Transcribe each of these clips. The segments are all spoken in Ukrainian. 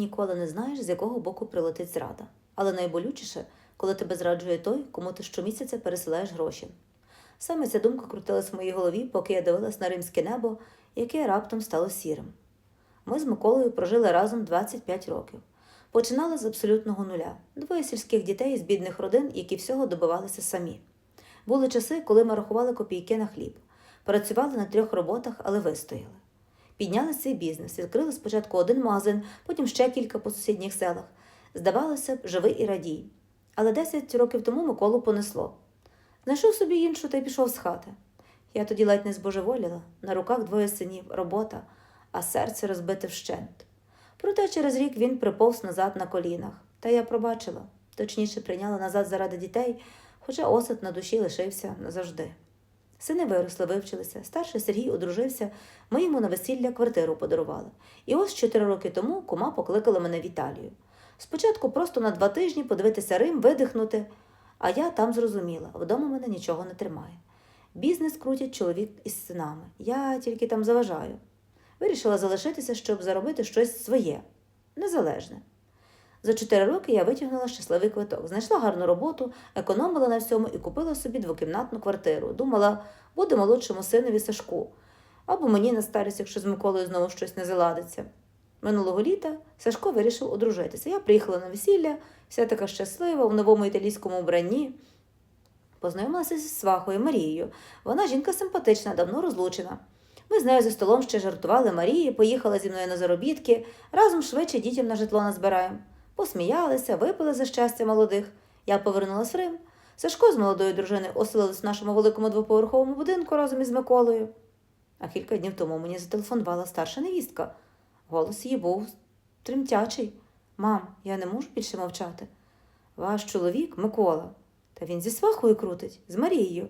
Ніколи не знаєш, з якого боку прилетить зрада. Але найболючіше, коли тебе зраджує той, кому ти щомісяця пересилаєш гроші. Саме ця думка крутилась в моїй голові, поки я дивилась на римське небо, яке раптом стало сірим. Ми з Миколою прожили разом 25 років. Починали з абсолютного нуля. Двоє сільських дітей з бідних родин, які всього добивалися самі. Були часи, коли ми рахували копійки на хліб, працювали на трьох роботах, але вистояли. Підняли цей бізнес, відкрили спочатку один магазин, потім ще кілька по сусідніх селах. Здавалося б, живи і радій. Але 10 років тому Миколу понесло. Знайшов собі іншу та й пішов з хати. Я тоді ледь не збожеволіла, на руках двоє синів, робота, а серце розбите вщент. Проте через рік він приповз назад на колінах, та я пробачила, точніше прийняла назад заради дітей, хоча осад на душі лишився назавжди. Сини виросли, вивчилися. Старший Сергій одружився, ми йому на весілля квартиру подарували. І ось чотири роки тому кума покликала мене в Італію. Спочатку просто на два тижні подивитися Рим, видихнути, а я там зрозуміла, вдома мене нічого не тримає. Бізнес крутять чоловік із синами. Я тільки там заважаю. Вирішила залишитися, щоб заробити щось своє, незалежне. За чотири роки я витягнула щасливий квиток, знайшла гарну роботу, економила на всьому і купила собі двокімнатну квартиру. Думала, буде молодшому синові Сашку, або мені на старість, якщо з Миколою знову щось не заладиться. Минулого літа Сашко вирішив одружитися. Я приїхала на весілля, вся така щаслива, в новому італійському вбранні. Познайомилася зі свахою Марією. Вона жінка симпатична, давно розлучена. Ми з нею за столом ще жартували Марії, поїхала зі мною на заробітки, разом швидше дітям на житло назбираємо. Посміялися, випили за щастя молодих. Я повернулась в Рим. Сашко з молодою дружиною оселились в нашому великому двоповерховому будинку разом із Миколою. А кілька днів тому мені зателефонувала старша невістка. Голос її був тремтячий. Мам, я не можу більше мовчати. Ваш чоловік Микола. Та він зі свахою крутить, з Марією.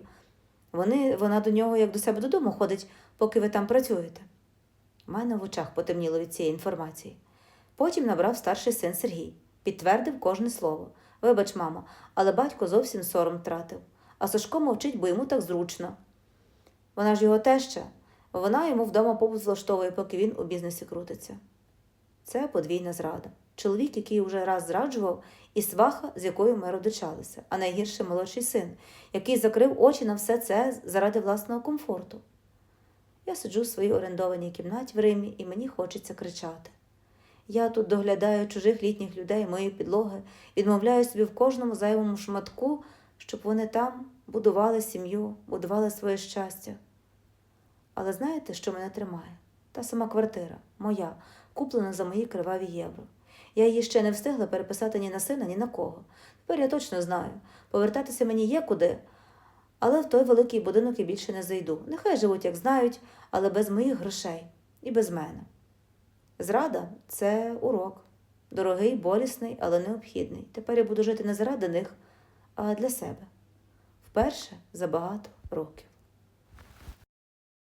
Вони, вона до нього як до себе додому ходить, поки ви там працюєте. У мене в очах потемніло від цієї інформації. Потім набрав старший син Сергій, підтвердив кожне слово. Вибач, мамо, але батько зовсім сором втратив, а Сашко мовчить, бо йому так зручно. Вона ж його теща, вона йому вдома побут влаштовує, поки він у бізнесі крутиться. Це подвійна зрада. Чоловік, який уже раз зраджував, і сваха, з якою ми родичалися, а найгірше молодший син, який закрив очі на все це заради власного комфорту. Я сиджу в своїй орендованій кімнаті в Римі, і мені хочеться кричати. Я тут доглядаю чужих літніх людей, мою підлоги, відмовляю собі в кожному зайвому шматку, щоб вони там будували сім'ю, будували своє щастя. Але знаєте, що мене тримає? Та сама квартира, моя, куплена за мої криваві євро. Я її ще не встигла переписати ні на сина, ні на кого. Тепер я точно знаю, повертатися мені є куди, але в той великий будинок я більше не зайду. Нехай живуть, як знають, але без моїх грошей і без мене. Зрада це урок. Дорогий, болісний, але необхідний. Тепер я буду жити не заради них, а для себе. Вперше за багато років.